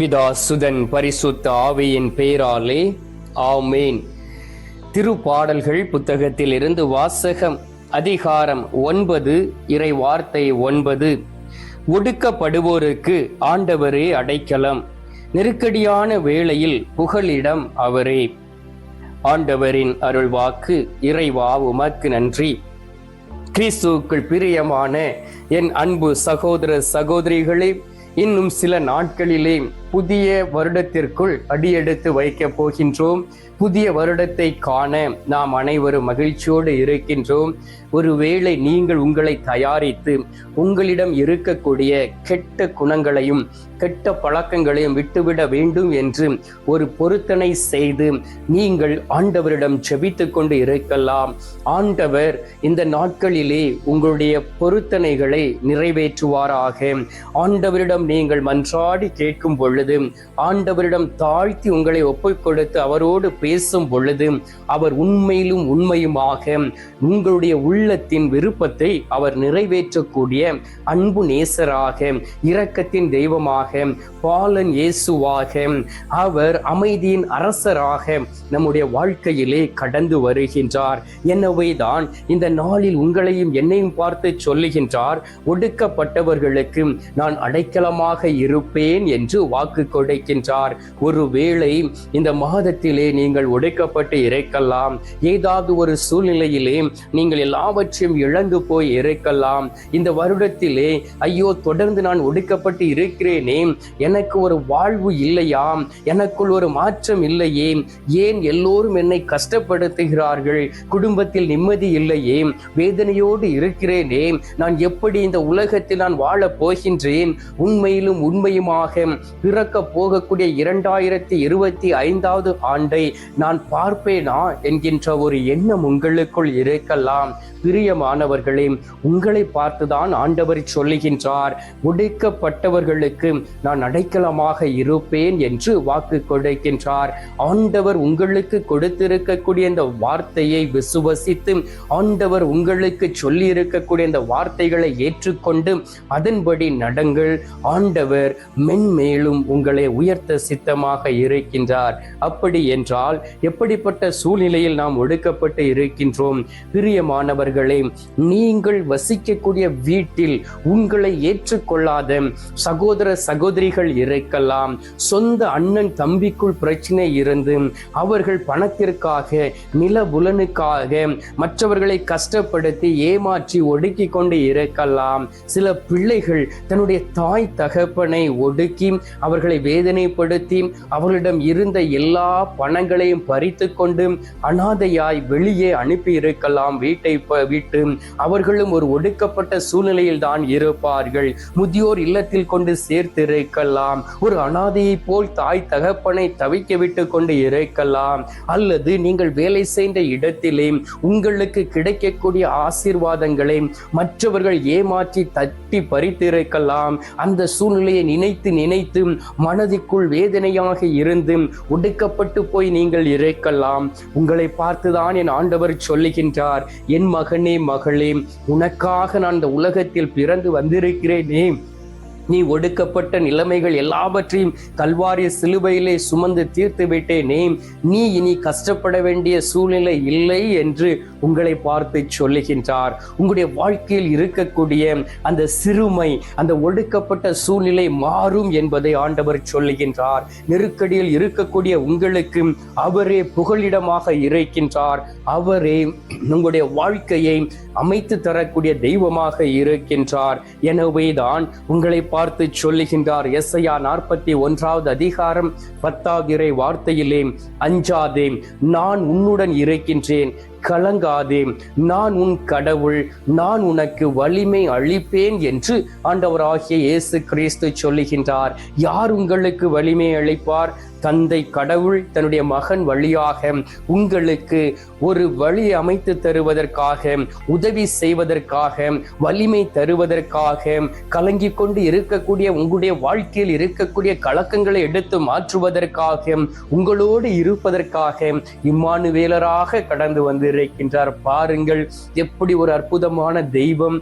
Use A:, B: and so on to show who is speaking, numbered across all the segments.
A: பிதா சுதன் பரிசுத்த ஆவியின் பெயராலே ஆமேன். திருப்பாடல்கள் புத்தகத்தில் இருந்து வாசகம் அதிகாரம் ஒன்பது இறை வார்த்தை ஒன்பது. ஒடுக்கப்படுவோருக்கு ஆண்டவரே அடைக்கலம். நெருக்கடியான வேளையில் புகலிடம் அவரே. ஆண்டவரின் அருள்வாக்கு இறைவா உமக்கு நன்றி. கிறிஸ்துவுக்குள் பிரியமான என் அன்பு சகோதர சகோதரிகளே இன்னும் சில நாட்களிலே புதிய வருடத்திற்குள் அடியெடுத்து வைக்கப் போகின்றோம். புதிய வருடத்தை காண நாம் அனைவரும் மகிழ்ச்சியோடு இருக்கின்றோம். ஒருவேளை நீங்கள் உங்களை தயாரித்து உங்களிடம் இருக்கக்கூடிய கெட்ட குணங்களையும் கெட்ட பழக்கங்களையும் விட்டுவிட வேண்டும் என்று ஒரு பொருத்தனை செய்து நீங்கள் ஆண்டவரிடம் ஜெபித்து கொண்டு இருக்கலாம். ஆண்டவர் இந்த நாட்களிலே உங்களுடைய பொருத்தனைகளை நிறைவேற்றுவாராக. ஆண்டவரிடம் நீங்கள் மன்றாடி கேட்கும் பொழுது ஆண்டவரிடம் தாழ்த்தி உங்களை ஒப்புக் கொடுத்து அவரோடு பேசும் பொழுது அவர் உண்மையிலும் உண்மையுமாக உங்களுடைய உள்ளத்தின் விருப்பத்தை அவர் நிறைவேற்றக்கூடிய அன்பு நேசராக இரக்கத்தின் தெய்வமாக பாலன் இயேசுவாக அவர் அமைதியின் அரசராக நம்முடைய வாழ்க்கையிலே கடந்து வருகின்றார். எனவேதான் இந்த நாளில் உங்களையும் என்னையும் பார்த்து சொல்லுகின்றார் ஒடுக்கப்பட்டவர்களுக்கு நான் அடைக்கலமாக இருப்பேன் என்று வாக்கு கொடுக்கின்றார். ஒருவேளை இந்த மாதத்திலே நீங்கள் ஒடுக்கப்பட்டு இறைக்கலாம். ஏதாவது ஒரு சூழ்நிலையிலே நீங்கள் எல்லாவற்றையும் இழந்து போய் இறைக்கலாம். இந்த வருடத்திலே ஐயோ தொடர்ந்து நான் ஒடுக்கப்பட்டு இருக்கிறேனே. எனக்கு ஒரு வாழ்வு இல்லையா? எனக்குள் ஒரு மாற்றம் இல்லையே. ஏன் எல்லோரும் என்னை கஷ்டப்படுத்துகிறார்கள்? குடும்பத்தில் நிம்மதி இல்லையே. வேதனையோடு இருக்கிறேனே. நான் எப்படி இந்த உலகத்தில் நான் வாழப் போகின்றேன்? உண்மையிலும் உண்மையுமாக பிறக்க போகக்கூடிய இரண்டாயிரத்தி இருபத்தி ஐந்தாவது ஆண்டை நான் பார்ப்பேனா என்கின்ற ஒரு எண்ணம் உங்களுக்குள் இருக்கலாம். பிரியமானவர்களே உங்களை பார்த்துதான் ஆண்டவர் சொல்லுகின்றார். ஒடுக்கப்பட்டவர்களுக்கு நான் அடைக்கலமாக இருப்பேன் என்று வாக்கு கொடுக்கின்றார். ஆண்டவர் உங்களுக்கு கொடுத்திருக்கக்கூடிய இந்த வார்த்தையை விசுவசித்து ஆண்டவர் உங்களுக்கு சொல்லி இருக்கக்கூடிய இந்த வார்த்தைகளை ஏற்றுக்கொண்டு அதன்படி நடங்கள். ஆண்டவர் மென்மேலும் உங்களை உயர்த்த சித்தமாக இருக்கின்றார். அப்படி என்றால் என்றால் எப்படிப்பட்ட சூழ்நிலையில் நாம் ஒடுக்கப்பட்டு இருக்கின்றோம்? பிரியமானவர்களே நீங்கள் வசிக்கக்கூடிய வீட்டில் உங்களை ஏற்றுக்கொள்ளாத சகோதர சகோதரிகள் இருக்கலாம். சொந்த அண்ணன் தம்பிக்குள் பிரச்சனை இருந்து அவர்கள் பணத்திற்காக நில புலனுக்காக மற்றவர்களை கஷ்டப்படுத்தி ஏமாற்றி ஒடுக்கி கொண்டு இருக்கலாம். சில பிள்ளைகள் தன்னுடைய தாய் தகப்பனை ஒடுக்கி அவர்களை வேதனைப்படுத்தி அவர்களிடம் இருந்த எல்லா பிள்ளைகளையும் பறித்து கொண்டு அனாதையாய் வெளியே அனுப்பி இருக்கலாம் வீட்டை விட்டு அவர்களும் ஒரு ஒடுக்கப்பட்ட சூழ்நிலையில் தான் இருப்பார்கள். முதியோர் இல்லத்தில் கொண்டு சேர்த்து இருக்கலாம் ஒரு அனாதையை போல் தாய் தகப்பனை தவிக்க விட்டு கொண்டு இருக்கலாம். அல்லது நீங்கள் வேலை செய்த இடத்திலே உங்களுக்கு கிடைக்கக்கூடிய ஆசீர்வாதங்களை மற்றவர்கள் ஏமாற்றி தட்டி பறித்திருக்கலாம். அந்த சூழ்நிலையை நினைத்து நினைத்து மனதிற்குள் வேதனையாக இருந்து ஒடுக்கப்பட்டு போய் நீங்கள் இறைக்கலாம். உங்களை பார்த்துதான் என் ஆண்டவர் சொல்லுகின்றார். என் மகனே மகளே உனக்காக நான் இந்த உலகத்தில் பிறந்து வந்திருக்கிறேனே. நீ ஒடுக்கப்பட்ட நிலைமைகள் எல்லாவற்றையும் கல்வாரிய சிலுவையிலே சுமந்து தீர்த்து விட்டேனே நீ இனி கஷ்டப்பட வேண்டிய சூழ்நிலை இல்லை என்று உங்களை பார்த்து சொல்லுகின்றார். உங்களுடைய வாழ்க்கையில் இருக்கக்கூடிய அந்த சிறுமை அந்த ஒடுக்கப்பட்ட சூழ்நிலை மாறும் என்பதை ஆண்டவர் சொல்லுகின்றார். நெருக்கடியில் இருக்கக்கூடிய உங்களுக்கு அவரே புகலிடமாக இருக்கின்றார். அவரே உங்களுடைய வாழ்க்கையை அமைத்து தரக்கூடிய தெய்வமாக இருக்கின்றார். எனவேதான் உங்களை பார்த்து சொல்லுகின்றார். எஸ்ஐயா நாற்பத்தி ஒன்றாவது அதிகாரம் பத்தாவது இறை வார்த்தையிலே அஞ்சாதே நான் உன்னுடன் இருக்கின்றேன். கலங்காதே நான் உன் கடவுள் நான் உனக்கு வலிமை அளிப்பேன் என்று ஆண்டவராகிய இயேசு கிறிஸ்து சொல்லுகின்றார். யார் உங்களுக்கு வலிமை அளிப்பார்? தந்தை கடவுள் தன்னுடைய மகன் வழியாக உங்களுக்கு ஒரு வழி அமைத்து தருவதற்காக உதவி செய்வதற்காக வலிமை தருவதற்காக கலங்கிக் கொண்டு இருக்கக்கூடிய உங்களுடைய வாழ்க்கையில் இருக்கக்கூடிய கலக்கங்களை எடுத்து மாற்றுவதற்காக உங்களோடு இருப்பதற்காக இம்மானுவேலராக கடந்து வந்து கொண்டிருக்கின்றார். பாருங்கள் எப்படி ஒரு அற்புதமான தெய்வம்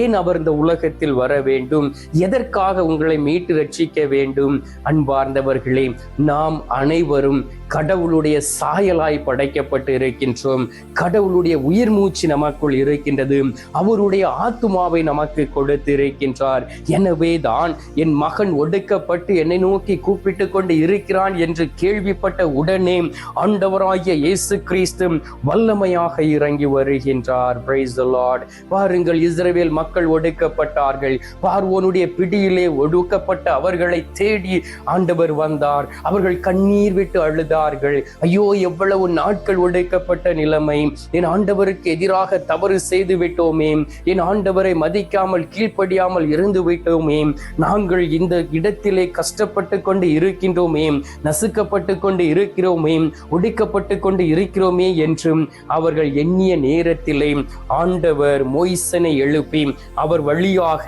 A: ஏன் அவர் இந்த உலகத்தில் வர வேண்டும்? எதற்காக உங்களை மீட்டு ரட்சிக்க வேண்டும்? அன்பார்ந்தவர்களே நாம் அனைவரும் கடவுளுடைய சாயலாய் படைக்கப்பட்டு இருக்கின்றோம். கடவுளுடைய உயிர் மூச்சு நமக்குள் இருக்கின்றது. அவருடைய ஆத்துமாவை நமக்கு கொடுத்து இருக்கின்றார் எனவே தான் என் மகன் ஒடுக்கப்பட்டு என்னை நோக்கி கூப்பிட்டு கொண்டு இருக்கிறான் என்று கேள்விப்பட்ட உடனே ஆண்டவராகிய இயேசு கிறிஸ்து வல்லமை வல்லமையாக இறங்கி வருகின்றார். பிரைஸ் லார்ட் பாருங்கள் இஸ்ரவேல் மக்கள் ஒடுக்கப்பட்டார்கள். பார்வோனுடைய பிடியிலே ஒடுக்கப்பட்ட அவர்களை தேடி ஆண்டவர் வந்தார். அவர்கள் கண்ணீர் விட்டு அழுதார்கள். ஐயோ எவ்வளவு நாட்கள் ஒடுக்கப்பட்ட நிலைமை. என் ஆண்டவருக்கு எதிராக தவறு செய்து விட்டோமே. என் ஆண்டவரை மதிக்காமல் கீழ்ப்படியாமல் இருந்து விட்டோமே. நாங்கள் இந்த இடத்திலே கஷ்டப்பட்டு கொண்டு இருக்கின்றோமே. நசுக்கப்பட்டு கொண்டு இருக்கிறோமே. ஒடுக்கப்பட்டு கொண்டு இருக்கிறோமே என்றும் அவர் அவர்கள் எண்ணிய நேரத்திலே ஆண்டவர் மொய்சனை எழுப்பி அவர் வழியாக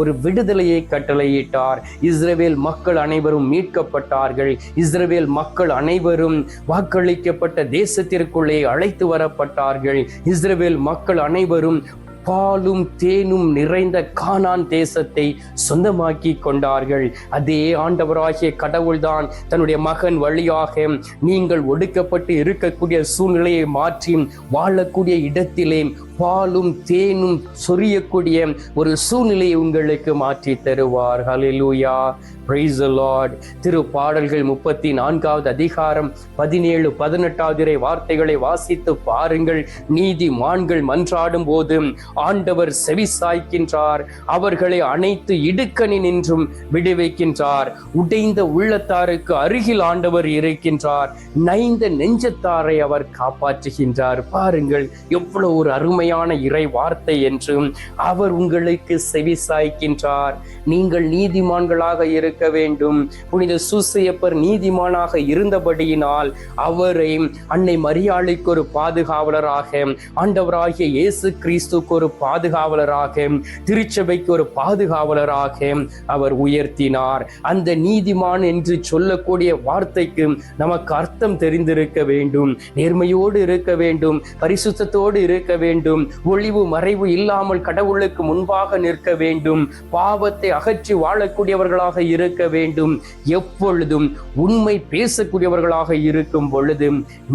A: ஒரு விடுதலையை கட்டளையிட்டார். இஸ்ரவேல் மக்கள் அனைவரும் மீட்கப்பட்டார்கள். இஸ்ரவேல் மக்கள் அனைவரும் வாக்களிக்கப்பட்ட தேசத்திற்குள்ளே அழைத்து வரப்பட்டார்கள். இஸ்ரவேல் மக்கள் அனைவரும் பாலும் தேனும் நிறைந்த கானான் தேசத்தை சொந்தமாக்கி கொண்டார்கள். அதே ஆண்டவராகிய கடவுள்தான் தன்னுடைய மகன் வழியாக நீங்கள் ஒடுக்கப்பட்டு இருக்கக்கூடிய சூழ்நிலையை மாற்றி வாழக்கூடிய இடத்திலே பாலும் தேனும் சொரியக்கூடிய ஒரு சூழ்நிலையை உங்களுக்கு மாற்றி தருவார். ஹலிலூயா பிரைஸ் லார்ட் திரு பாடல்கள் முப்பத்தி நான்காவது அதிகாரம் பதினேழு பதினெட்டாவது வார்த்தைகளை வாசித்து பாருங்கள். நீதி மான்கள் மன்றாடும் போது ஆண்டவர் செவி சாய்க்கின்றார் அவர்களை அனைத்து இடுக்கணி நின்றும் விடுவிக்கின்றார். உடைந்த உள்ளத்தாருக்கு அருகில் ஆண்டவர் இருக்கின்றார். நைந்த நெஞ்சத்தாரை அவர் காப்பாற்றுகின்றார். பாருங்கள் எவ்வளவு ஒரு அருமை உண்மையான இறை வார்த்தை என்றும் அவர் உங்களுக்கு செவி சாய்க்கின்றார். நீங்கள் நீதிமான்களாக இருக்க வேண்டும். புனித சூசையப்பர் நீதிமானாக இருந்தபடியினால் அவரை அன்னை மரியாளுக்கு ஒரு பாதுகாவலராக ஆண்டவராகிய இயேசு கிறிஸ்துக்கு ஒரு பாதுகாவலராக திருச்சபைக்கு ஒரு பாதுகாவலராக அவர் உயர்த்தினார். அந்த நீதிமான் என்று சொல்லக்கூடிய வார்த்தைக்கு நமக்கு அர்த்தம் தெரிந்திருக்க வேண்டும். நேர்மையோடு இருக்க வேண்டும். பரிசுத்தத்தோடு இருக்க வேண்டும். ஒளிவு மறைவு இல்லாமல் கடவுளுக்கு முன்பாக நிற்க வேண்டும். பாவத்தை அகற்றி வாழக்கூடியவர்களாக இருக்க வேண்டும். எப்பொழுதும் உண்மை பேசக்கூடியவர்களாக இருக்கும் பொழுது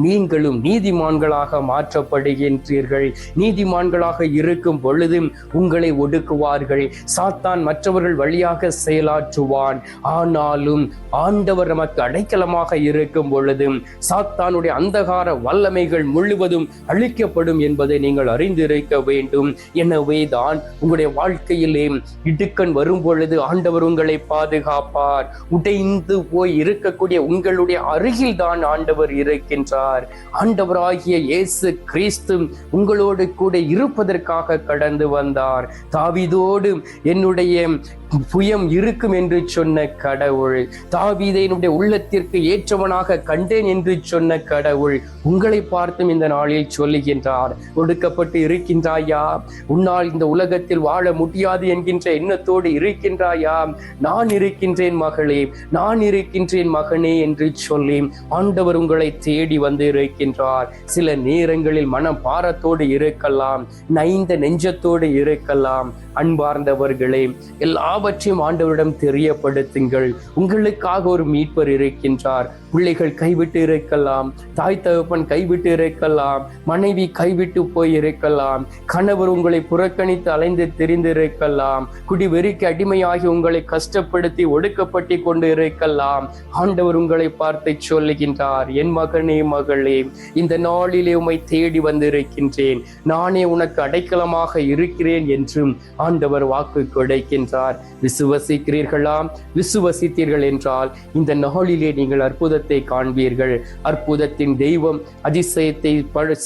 A: நீங்களும் நீதிமான்களாக மாற்றப்படுகின்றீர்கள். நீதிமான்களாக இருக்கும் பொழுது உங்களை ஒடுக்குவார்கள். சாத்தான் மற்றவர்கள் வழியாக செயலாற்றுவான். ஆனாலும் ஆண்டவர் நமக்கு அடைக்கலமாக இருக்கும் பொழுது சாத்தானுடைய அந்தகார வல்லமைகள் முழுவதும் அழிக்கப்படும் என்பதை நீங்கள் அறிந்திருக்க வேண்டும். எனவே தான் உங்களுடைய வாழ்க்கையிலே இடுக்கன் வரும் பொழுது ஆண்டவர் உங்களை பாதுகாப்பார். உடைந்து போய் இருக்கக்கூடிய உங்களுடைய அருகில் தான் ஆண்டவர் இருக்கின்றார். ஆண்டவராகிய இயேசு கிறிஸ்து உங்களோடு கூட இருப்பதற்காக கடந்து வந்தார். தாவிதோடு என்னுடைய புயம் இருக்கும் என்று சொன்ன கடவுள். தாவீதை என்னுடைய உள்ளத்திற்கு ஏற்றவனாக கண்டேன் என்று சொன்ன கடவுள். உங்களை பார்த்தும் இந்த நாளில் சொல்லுகின்றார் ஒடுக்கப்பட்டு இருக்கின்றாயா? உன்னால் இந்த உலகத்தில் வாழ முடியாது என்கின்ற எண்ணத்தோடு இருக்கின்றாயா? நான் இருக்கின்றேன் மகளே நான் இருக்கின்றேன் மகனே என்று சொல்லி ஆண்டவர் உங்களை தேடி வந்து இருக்கின்றார். சில நேரங்களில் மன பாரத்தோடு இருக்கலாம் நைந்த நெஞ்சத்தோடு இருக்கலாம். அன்பார்ந்தவர்களே எல்லாவற்றையும் ஆண்டவரிடம் தெரியப்படுத்துங்கள். உங்களுக்காக ஒரு மீட்பர் இருக்கின்றார். பிள்ளைகள் கைவிட்டு இருக்கலாம் தாய் தகப்பன் கைவிட்டு இருக்கலாம் மனைவி கைவிட்டு போய் இருக்கலாம் கணவர் உங்களை புறக்கணித்து அலைந்து தெரிந்திருக்கலாம் குடிவெறிக்கு அடிமையாகி உங்களை கஷ்டப்படுத்தி ஒடுக்கப்பட்டு கொண்டு இருக்கலாம். ஆண்டவர் உங்களை பார்த்து சொல்லுகின்றார் என் மகனே மகளே இந்த நாளிலே உமை தேடி வந்திருக்கின்றேன். நானே உனக்கு அடைக்கலமாக இருக்கிறேன் என்றும் ஆண்டவர் வாக்கு கிடைக்கின்றார். விசுவசிக்கிறீர்களா விசுவசித்தீர்கள் என்றால் இந்த நாளிலே நீங்கள் அற்புதத்தை காண்பீர்கள். அற்புதத்தின் தெய்வம் அதிசயத்தை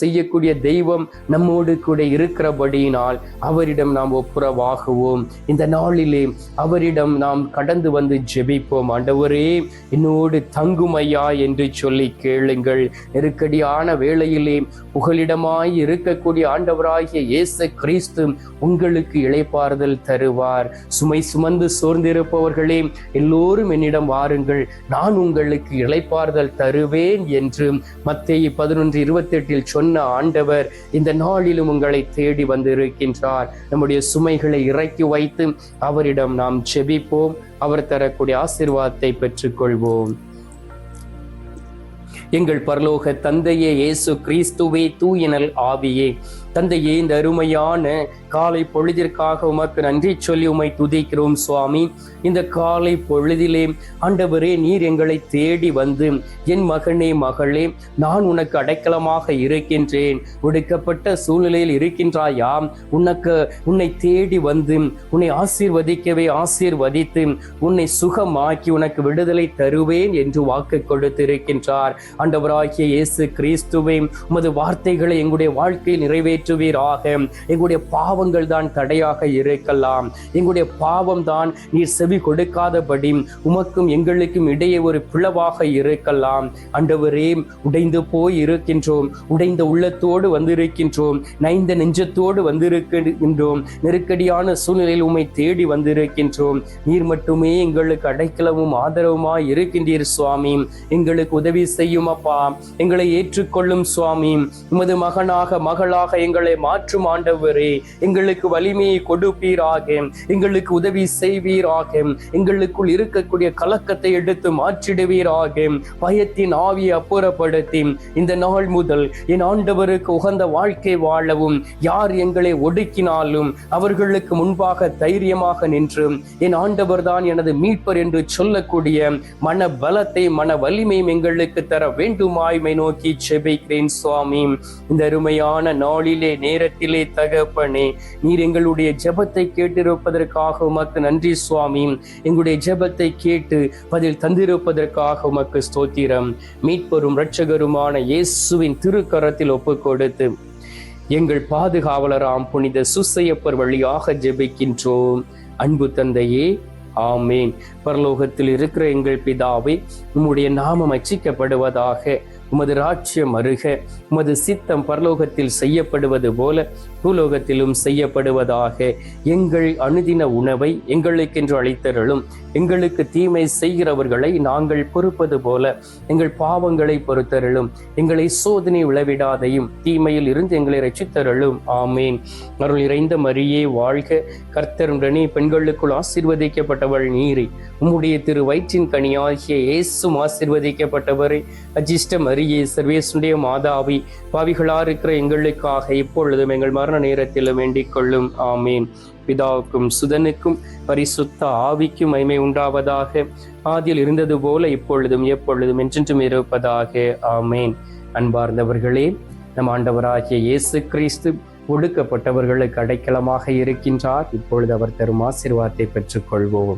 A: செய்யக்கூடிய தெய்வம் நம்மோடு கூட இருக்கிறபடியினால் அவரிடம் நாம் ஒப்புரவாகுவோம். இந்த நாளிலே அவரிடம் நாம் கடந்து வந்து ஜெபிப்போம். ஆண்டவரே என்னோடு தங்கும் ஐயா என்று சொல்லி கேளுங்கள். நெருக்கடியான வேளையிலே புகலிடமாய் இருக்கக்கூடிய ஆண்டவராகிய இயேசு கிறிஸ்து உங்களுக்கு இளைப்பாறுதல் தருவார். சுமை சுமந்து சோர்ந்திருப்பவர்களே எல்லோரும் என்னிடம் வாருங்கள். நான் உங்களுக்கு இளைப்பாறுதல் தருவேன் என்று மத்திய பதினொன்று இருபத்தி எட்டில் சொன்ன ஆண்டவர் இந்த நாளிலும் உங்களை தேடி வந்திருக்கின்றார். நம்முடைய சுமைகளை இறக்கி வைத்து அவரிடம் நாம் செபிப்போம். அவர் தரக்கூடிய ஆசிர்வாதத்தை பெற்றுக்கொள்வோம். எங்கள் பரலோக தந்தையே இயேசு கிறிஸ்துவே தூயனல் ஆவியே. தந்தையே இந்த அருமையான காலை பொழுதிற்காக உமக்கு நன்றி சொல்லி உமை துதிக்கிறோம் சுவாமி. இந்த காலை பொழுதிலே ஆண்டவரே நீர் எங்களை தேடி வந்து என் மகனே மகளே நான் உனக்கு அடைக்கலமாக இருக்கின்றேன். ஒடுக்கப்பட்ட சூழ்நிலையில் இருக்கின்றாயா? உனக்கு உன்னை தேடி வந்து உன்னை ஆசீர்வதிக்கவே ஆசீர்வதித்து உன்னை சுகமாக்கி உனக்கு விடுதலை தருவேன் என்று வாக்கு கொடுத்திருக்கின்றார். ஆண்டவராகிய இயேசு கிறிஸ்துவே உமது வார்த்தைகளை எங்களுடைய வாழ்க்கையில் நிறைவேற்றுவீராக. எங்களுடைய பாவ பாவங்கள் தான் தடையாக இருக்கலாம். எங்களுடைய பாவம் தான் நீர் செவி கொடுக்காதபடி உமக்கும் எங்களுக்கும் இடையே ஒரு பிளவாக இருக்கலாம். அண்டவரே உடைந்து போய் இருக்கின்றோம். உடைந்த உள்ளத்தோடு வந்திருக்கின்றோம். நைந்த நெஞ்சத்தோடு வந்திருக்கின்றோம். நெருக்கடியான சூழ்நிலையில் உம்மை தேடி வந்திருக்கின்றோம். நீர் மட்டுமே எங்களுக்கு அடைக்கலமும் ஆதரவுமாய் இருக்கின்றீர் சுவாமி. எங்களுக்கு உதவி செய்யும் அப்பா. எங்களை ஏற்றுக்கொள்ளும் சுவாமி. உமது மகனாக மகளாக எங்களை மாற்றும் ஆண்டவரே. எங்களுக்கு வலிமையை கொடுப்பீராக. எங்களுக்கு உதவி செய்வீராக. எங்களுக்குள் இருக்கக்கூடிய கலக்கத்தை எடுத்து மாற்றிடுவீராக. பயத்தின் ஆவியை அப்புறப்படுத்தி இந்த நாள் முதல் என் ஆண்டவருக்கு உகந்த வாழ்க்கை வாழவும் யார் எங்களை ஒடுக்கினாலும் அவர்களுக்கு முன்பாக தைரியமாக நின்று என் ஆண்டவர் தான் எனது மீட்பர் என்று சொல்லக்கூடிய மன பலத்தை மன வலிமையும் எங்களுக்கு தர வேண்டுமாய்மை நோக்கி செபிக்கிறேன் சுவாமி. இந்த அருமையான நாளிலே நேரத்திலே தகப்பனே நீர் எங்களுடைய ஜெபத்தை கேட்டிருப்பதற்காக உமக்கு நன்றி சுவாமி. எங்களுடைய ஜெபத்தை கேட்டு பதில் தந்திருப்பதற்காக உமக்கு ஸ்தோத்திரம். மீட்பெரும் இரட்சகருமான இயேசுவின் திருக்கரத்தில் ஒப்பு கொடுத்து எங்கள் பாதுகாவலராம் புனித சுசையப்பர் வழியாக ஜெபிக்கின்றோம். அன்பு தந்தையே ஆமேன். பரலோகத்தில் இருக்கிற எங்கள் பிதாவை உம்முடைய நாமம் அச்சிக்கப்படுவதாக உமது ராஜ்யம் அருக உமது சித்தம் பரலோகத்தில் செய்யப்படுவது போல பூலோகத்திலும் செய்யப்படுவதாக எங்கள் அனுதின உணவை எங்களுக்கென்று அளித்தருளும். எங்களுக்கு தீமை செய்கிறவர்களை நாங்கள் பொறுப்பது போல எங்கள் பாவங்களை பொறுத்தருளும். எங்களை சோதனை விளைவிடாதையும் தீமையில் இருந்து எங்களை ரட்சித்தருளும் ஆமேன். அருள் இறைந்த மரியே வாழ்க. கர்த்தருடனே பெண்களுக்குள் ஆசீர்வதிக்கப்பட்டவள் நீரை. உம்முடைய திரு வயிற்றின் கனியாகிய இயேசும் ஆசீர்வதிக்கப்பட்டவரை. அஜிஷ்ட மரியே சர்வேசுடைய மாதாவி பாவிகளா இருக்கிற எங்களுக்காக இப்பொழுதும் எங்கள் மரண நேரத்திலும் வேண்டிக் கொள்ளும். ஆமேன். பிதாவுக்கும் சுதனுக்கும் பரிசுத்த ஆவிக்கும் மைமை உண்டாவதாக. ஆதியில் இருந்தது போல இப்பொழுதும் எப்பொழுதும் என்றென்றும் இருப்பதாக. ஆமேன். அன்பார்ந்தவர்களே நம் ஆண்டவராகிய இயேசு கிறிஸ்து ஒடுக்கப்பட்டவர்களுக்கு அடைக்கலமாக இருக்கின்றார். இப்பொழுது அவர் தரும் ஆசீர்வாதத்தை பெற்றுக்கொள்வோம்.